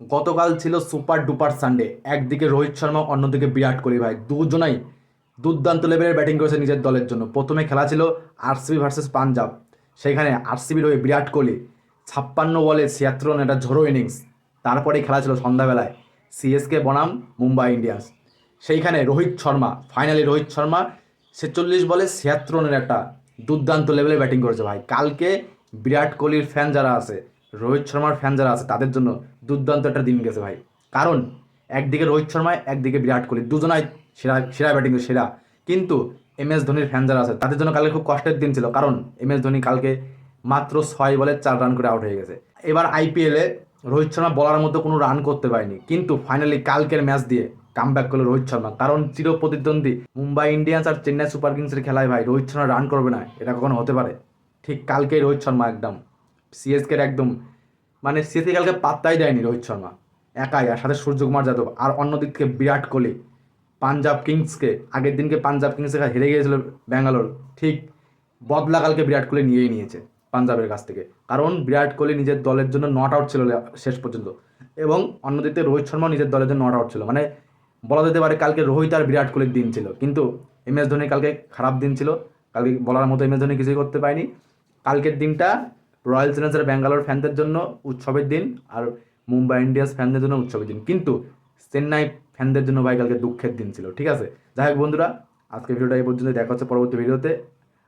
গতকাল ছিল super duper Sunday. একদিকে রোহিত শর্মা, অন্যদিকে বিরাট কোহলি ভাই। দুজনাই দুর্দান্ত লেভেলের ব্যাটিং করেছে নিজের দলের জন্য। প্রথমে খেলা ছিল আরসিবি ভার্সেস পাঞ্জাব। সেখানে আরসিবির হয়ে বিরাট কোহলি ছাপ্পান্ন বলে ছিয়াত্তর রান একটা ঝোড়ো ইনিংস তারপরে খেলা ছিল সন্ধ্যাবেলায়। সিএসকে বনাম, মুম্বাই ইন্ডিয়ান্স। সেইখানে রোহিত শর্মা ফাইনালি রোহিত শর্মা ছেচল্লিশ বলে ছিয়াত্তর রানের একটা দুর্দান্ত লেভেলে ব্যাটিং করেছে ভাই। কালকে বিরাট কোহলির ফ্যান যারা আছে, রোহিত শর্মার ফ্যান যারা আছে, তাদের জন্য দুর্দান্ত একটা দিন গেছে ভাই। কারণ একদিকে রোহিত শর্মা, একদিকে বিরাট কোহলি। দুজনাই সেরা সেরা ব্যাটিং সেরা। কিন্তু এম এস ধোনির ফ্যান যারা আছে, তাদের জন্য কালকে খুব কষ্টের দিন ছিল। কারণ এম এস ধোনি কালকে মাত্র ছয় বলে চার রান করে আউট হয়ে গেছে। এবার আইপিএলে রোহিত শর্মা বলার মতো কোনো রান করতে পারেনি। কিন্তু ফাইনালি কালকের ম্যাচ দিয়ে কাম ব্যাক করল রোহিত শর্মা। কারণ চির প্রতিদ্বন্দ্বী মুম্বাই ইন্ডিয়ান্স আর চেন্নাই সুপার কিংসের খেলায় ভাই রোহিত শর্মা রান করবে না। এটা কখনো হতে পারে। ঠিক কালকেই রোহিত শর্মা একদম সিএসকের একদম মানে সিএসকে কালকে পাত্তাই দেয়নি রোহিত শর্মা। একাই, আর সাথে সূর্যকুমার যাদব, আর অন্যদিক থেকে বিরাট কোহলি। পাঞ্জাব কিংসকে, আগের দিনকে পাঞ্জাব কিংসের হেরে গিয়েছিল ব্যাঙ্গালোর। ঠিক বদলা কালকে বিরাট কোহলি নিয়েই নিয়েছে পাঞ্জাবের কাছ থেকে। কারণ বিরাট কোহলি নিজের দলের জন্য নট আউট ছিল শেষ পর্যন্ত। এবং অন্যদিক রোহিত শর্মাও নিজের দলের জন্য নট আউট ছিল। মানে বলা যেতে পারে কালকে রোহিত আর বিরাট কোহলির দিন ছিল। কিন্তু এম এস ধোনি কালকে খারাপ দিন ছিল। কালকে বলার মতো এম এস ধোনি কিছুই করতে পারেনি। কালকের দিনটা রয়্যাল চ্যালেঞ্জার ব্যাঙ্গালোর ফ্যানদের জন্য উৎসবের দিন আর মুম্বাই ইন্ডিয়ান্স ফ্যানদের জন্য উৎসবের দিন। কিন্তু চেন্নাই ফ্যানদের জন্য ভাই কালকে দুঃখের দিন ছিল, ঠিক আছে? যাই হোক বন্ধুরা আজকে ভিডিওটা এই পর্যন্ত দেখা হচ্ছে পরবর্তী ভিডিওতে।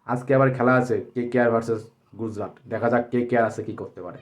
আজকে আবার খেলা আছে কে কেয়ার ভার্সেস গুজরাট। দেখা যাক কে কেয়ার আছে, কী করতে পারে।